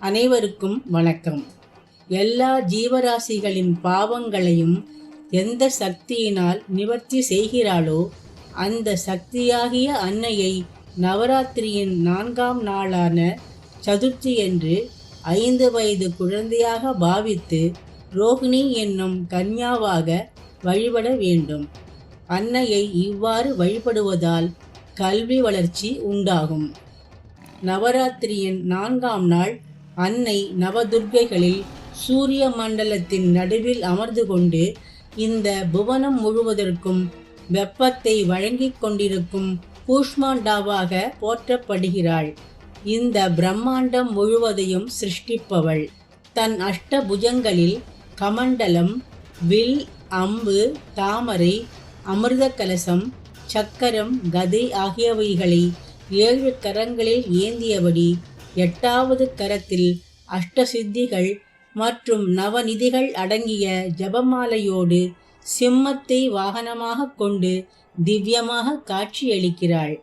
அனைவருக்கும் வணக்கம். எல்லா ஜீவராசிகளின் பாவங்களையும் எந்த சக்தியினால் நிவர்த்தி செய்கிறாளோ அந்த சக்தியாகிய அன்னையை நவராத்திரியின் நான்காம் நாளான சதுர்த்தி என்று ஐந்து வயது குழந்தையாக பாவித்து ரோகிணி என்னும் கன்யாவாக வழிபட வேண்டும். அன்னையை இவ்வாறு வழிபடுவதால் கல்வி வளர்ச்சி உண்டாகும். நவராத்திரியின் நான்காம் நாள் அன்னை நவதுர்க்கைகளில் சூரிய மண்டலத்தின் நடுவில் அமர்ந்து கொண்டு இந்த புவனம் முழுவதற்கும் வெப்பத்தை வழங்கிக் கொண்டிருக்கும் கூஷ்மாண்டாவாக போற்றப்படுகிறாள். இந்த பிரம்மாண்டம் முழுவதையும் சிருஷ்டிப்பவள். தன் அஷ்டபுஜங்களில் கமண்டலம் வில் அம்பு தாமரை அமிர்த கலசம் சக்கரம் கதை ஆகியவைகளை ஏழு கரங்களில் ஏந்தியபடி எட்டாவது கரத்தில் அஷ்டசித்திகள் மற்றும் நவநிதிகள் அடங்கிய ஜபமாலையோடு சிம்மத்தை வாகனமாக கொண்டு திவ்யமாக காட்சியளிக்கிறாள்.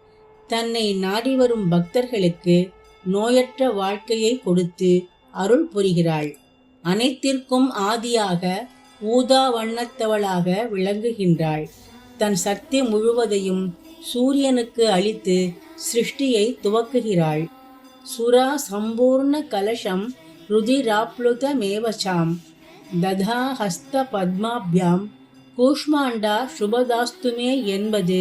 தன்னை நாடி வரும் பக்தர்களுக்கு நோயற்ற வாழ்க்கையை கொடுத்து அருள் புரிகிறாள். அனைத்திற்கும் ஆதியாக ஊதா வண்ணத்தவளாக விளங்குகின்றாள். தன் சக்தி முழுவதையும் சூரியனுக்கு அளித்து சிருஷ்டியை துவக்குகிறாள். சுரா சம்பூர்ண கலசம் ருதிராப்ளுதமேவசாம். ததா ஹஸ்த பத்மாபியாம். கூஷ்மாண்டா சுபதாஸ்துமே என்பது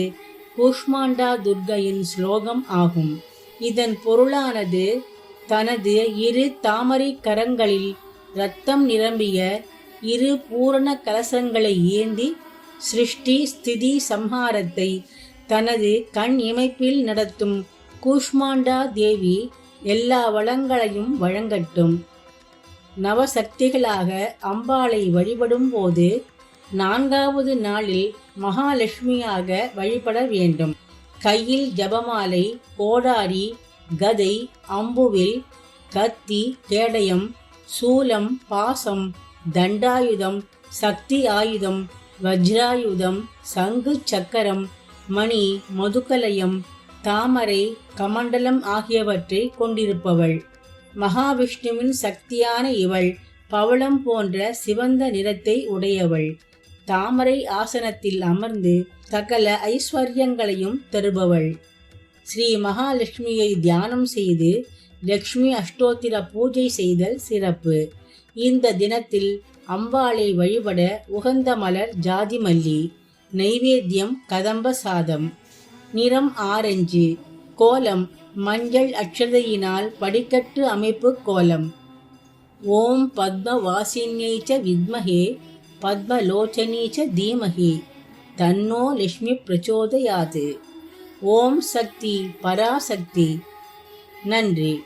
கூஷ்மாண்டா துர்கையின் ஸ்லோகம் ஆகும். இதன் பொருளானது தனது இரு தாமரை கரங்களில் இரத்தம் நிரம்பிய இரு பூரண கலசங்களை ஏந்தி சிருஷ்டி ஸ்திதி சம்ஹாரத்தை தனது கண் இமைப்பில் நடத்தும் கூஷ்மாண்டா தேவி எல்லா வளங்களையும் வழங்கட்டும். நவசக்திகளாக அம்பாளை வழிபடும் போது நான்காவது நாளில் மகாலட்சுமியாக வழிபட வேண்டும். கையில் ஜபமாலை கோடாரி கதை அம்புவில் கத்தி கேடயம் சூலம் பாசம் தண்டாயுதம் சக்தி ஆயுதம் வஜ்ராயுதம் சங்கு சக்கரம் மணி மதுக்கலயம் தாமரை கமண்டலம் ஆகியவற்றை கொண்டிருப்பவள். மகாவிஷ்ணுவின் சக்தியான இவள் பவளம் போன்ற சிவந்த நிறத்தை உடையவள். தாமரை ஆசனத்தில் அமர்ந்து சகல ஐஸ்வர்யங்களையும் தருபவள். ஸ்ரீ மகாலட்சுமியை தியானம் செய்து லக்ஷ்மி அஷ்டோத்திர பூஜை செய்தல் சிறப்பு. இந்த தினத்தில் அம்பாளை வழிபட உகந்த மலர் ஜாதி மல்லி நைவேத்தியம் கதம்ப சாதம் நிறம் ஆரஞ்சு கோலம் மஞ்சள் அக்ஷதையினால் படிக்கட்டு அமைப்பு கோலம். ஓம் பத்மவாசின்யை ச வித்மஹே பத்மலோச்சனீ ச தீமகே தன்னோ லக்ஷ்மி பிரச்சோதயாது. ஓம் சக்தி பராசக்தி. நன்றி.